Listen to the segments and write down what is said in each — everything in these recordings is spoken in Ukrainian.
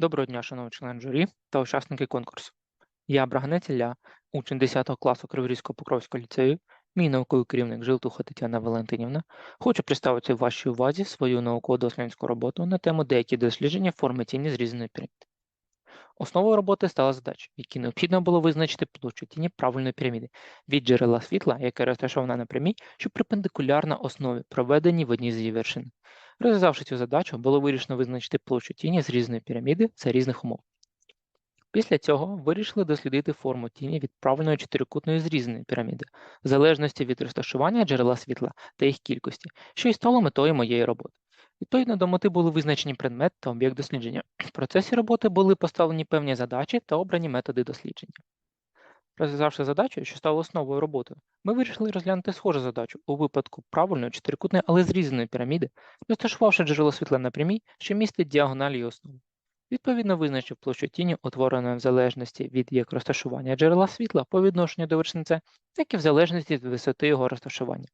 Доброго дня, шановні члени журі та учасники конкурсу. Я Браганець Ілля, учень 10 класу Криворізького Покровського ліцею, мій науковий керівник Жилтуха Тетяна Валентинівна. Хочу представити вашій увазі свою науково-дослідницьку роботу на тему деякі дослідження форми тіні зрізаної піраміди. Основою роботи стала задача, в якій необхідно було визначити площу тіні правильної піраміди від джерела світла, яке розташоване на прямій, що перпендикулярна основі, проведеній в одній з її вершин. Розв'язавши цю задачу, було вирішено визначити площу тіні з різної піраміди за різних умов. Після цього вирішили дослідити форму тіні від правильної чотирикутної зрізаної піраміди, в залежності від розташування джерела світла та їх кількості, що і стало метою моєї роботи. Відповідно до мети були визначені предмет та об'єкт дослідження. В процесі роботи були поставлені певні задачі та обрані методи дослідження. Розв'язавши задачу, що стала основою роботи, ми вирішили розглянути схожу задачу у випадку правильної чотирикутної, але зрізаної піраміди, розташувавши джерело світла на прямій, що містить діагоналі її основи. Відповідно визначив площу тіні, утвореної в залежності від як розташування джерела світла по відношенню до вершин С, так і в залежності від висоти його розташування.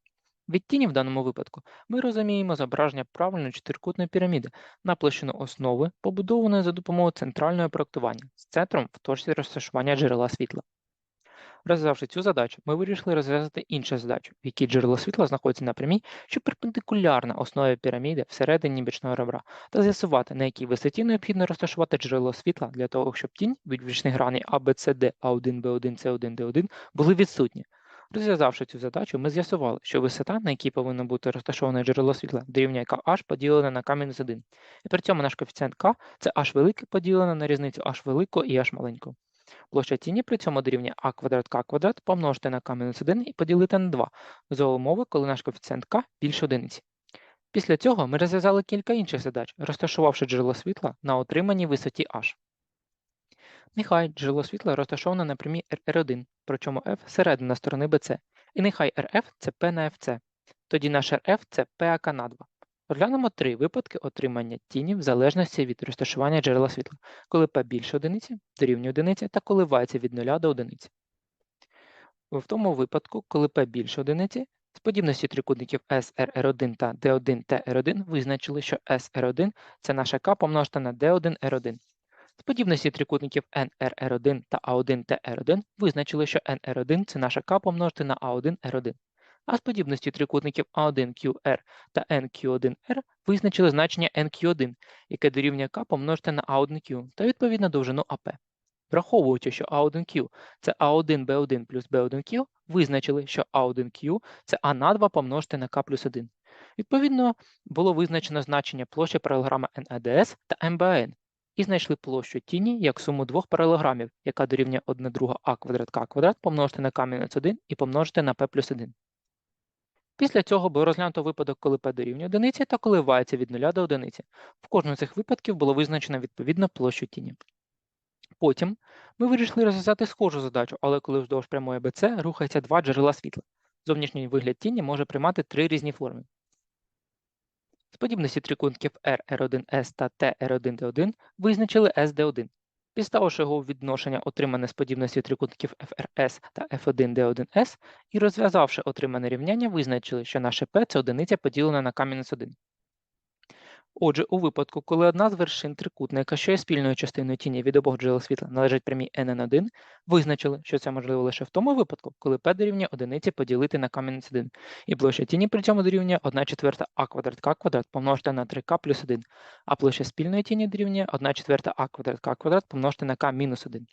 Від тіні в даному випадку ми розуміємо зображення правильної чотирикутної піраміди на площину основи, побудованої за допомогою центрального проектування з центром в точці розташування джерела світла. Розв'язавши цю задачу, ми вирішили розв'язати іншу задачу, в якій джерело світла знаходиться на прямій, що перпендикулярна основі піраміди всередині бічного ребра, та з'ясувати, на якій висоті необхідно розташувати джерело світла для того, щоб тінь від бічних граней ABCD, A1, B1, C1, D1 були відсутні. Розв'язавши цю задачу, ми з'ясували, що висота, на якій повинно бути розташоване джерело світла, дорівнює h поділене на k 1. І при цьому наш коефіцієнт k – це h велике поділене на різницю h великого і h маленького. Площа тіні при цьому дорівнює а квадрат к квадрат помножити на k-1 і поділити на 2 за умови, коли наш коефіцієнт k більше одиниці. Після цього ми розв'язали кілька інших задач, розташувавши джерело світла на отриманій висоті h. Нехай джерело світла розташоване на прямій R1, причому F середина сторони BC, і нехай RF це P на FC. Тоді наш RF це PAK на 2. Розглянемо три випадки отримання тіні в залежності від розташування джерела світла, коли P більше одиниці, дорівнює одиниці та коливається від 0 до одиниці. В тому випадку, коли P більше одиниці, з подібності трикутників SRR1 та D1TR1 визначили, що SR1 це наша К помножена на D1R1. З подібності трикутників NRR1 та A1TR1 визначили, що NR1 це наша К помножити на A1R1 а з подібності трикутників A1QR та NQ1R визначили значення NQ1, яке дорівнює К помножити на A1Q та відповідно довжину АП. Враховуючи, що A1Q це A1B1 плюс B1Q, визначили, що A1Q це А на 2 помножити на К плюс 1. Відповідно, було визначено значення площі паралограма NADS та МБН, і знайшли площу тіні як суму двох паралограмів, яка дорівнює 1 друга А квадрат К квадрат помножити на К-1 і помножити на П плюс 1. Після цього було розглянуто випадок, коли P дорівнює одиниці та коливається від 0 до одиниці. В кожному з цих випадків було визначено відповідно площу тіні. Потім ми вирішили розв'язати схожу задачу, але коли вздовж прямої BC рухається два джерела світла. Зовнішній вигляд тіні може приймати три різні форми. З подібності трикутників R, R1S та T, R1D1 визначили SD1. Підставивши його відношення отримане з подібності трикутників FRS та F1D1S і розв'язавши отримане рівняння, визначили, що наше P це одиниця поділена на К-1. Отже, у випадку, коли одна з вершин трикутника, що є спільною частиною тіні від обох джерел світла, належить прямій NN1, визначили, що це можливо лише в тому випадку, коли P дорівнює одиниці поділити на К-1, і площа тіні при цьому дорівнює 1 четверта А квадрат К квадрат помножити на 3К плюс 1, а площа спільної тіні дорівнює 1 четверта А квадрат К квадрат помножити на К мінус 1.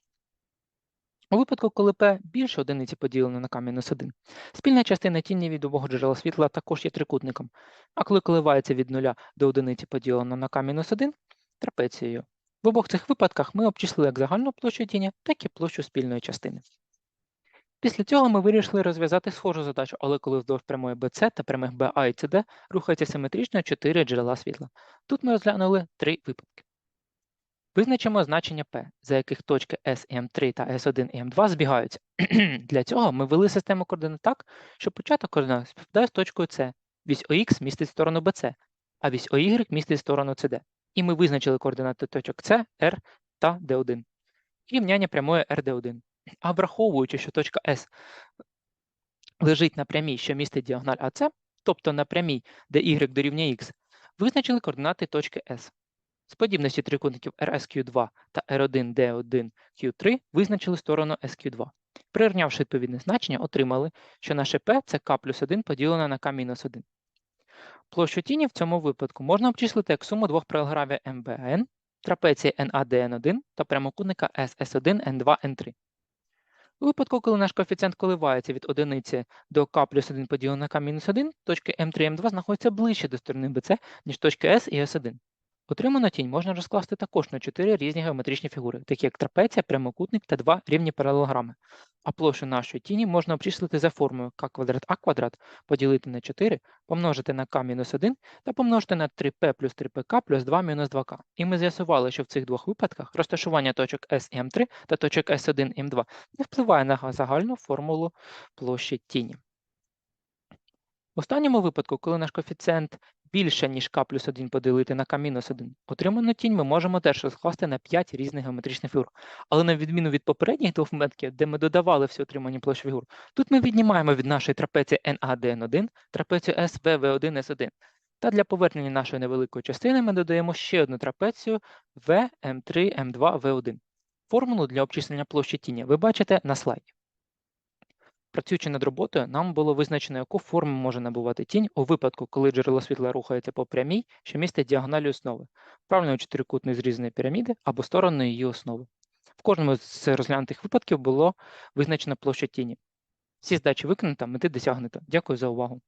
У випадку, коли P більше одиниці поділено на К-1, спільна частина тіні від обох джерела світла також є трикутником, а коли коливається від 0 до одиниці поділено на К-1 трапецією. В обох цих випадках ми обчислили як загальну площу тіні, так і площу спільної частини. Після цього ми вирішили розв'язати схожу задачу, але коли вздовж прямої BC та прямих BA і CD рухаються симетрично 4 джерела світла. Тут ми розглянули три випадки. Визначимо значення P, за яких точки S і M3 та S1 і M2 збігаються. Для цього ми ввели систему координат так, що початок координат співпадає з точкою C. Вісь ОХ містить сторону BC, а вісь OY містить сторону CD. І ми визначили координати точок C, R та D1. І рівняння прямої RD1. А враховуючи, що точка S лежить на прямій, що містить діагональ AC, тобто на прямій, де y дорівнює x, визначили координати точки S. З подібності трикутників RSQ2 та R1D1Q3 визначили сторону SQ2. Прирівнявши відповідне значення, отримали, що наше P – це К плюс 1 поділене на К мінус 1. Площу тіні в цьому випадку можна обчислити як суму двох паралографів МБН, трапеції NADN1 та прямокутника SS1N2N3. У випадку, коли наш коефіцієнт коливається від одиниці до k плюс 1 поділене на k мінус 1, точки М3 і М2 знаходяться ближче до сторони BC, ніж точки S і S1. Отриману тінь можна розкласти також на чотири різні геометричні фігури, такі як трапеція, прямокутник та два рівні паралелограми. А площу нашої тіні можна обчислити за формулою k квадрат а квадрат поділити на 4, помножити на k-1 та помножити на 3p плюс 3pk плюс 2 мінус 2k. І ми з'ясували, що в цих двох випадках розташування точок і M3 та точок S1 і M2 не впливає на загальну формулу площі тіні. В останньому випадку, коли наш коефіцієнт більше, ніж k плюс 1 поділити на k мінус 1, отриману тінь ми можемо теж розкласти на 5 різних геометричних фігур. Але на відміну від попередніх двох методів, де ми додавали всі отримані площі фігур, тут ми віднімаємо від нашої трапеції NADN1 трапецію SVV1S1. Та для повернення нашої невеликої частини ми додаємо ще одну трапецію VM3, M2, V1. Формулу для обчислення площі тіні ви бачите на слайді. Працюючи над роботою, нам було визначено, яку форму може набувати тінь у випадку, коли джерело світла рухається по прямій, що містить діагоналі основи, правильно чотирикутної зрізаної піраміди або сторони її основи. В кожному з розглянутих випадків було визначено площа тіні. Всі здачі виконано, мети досягнуто. Дякую за увагу.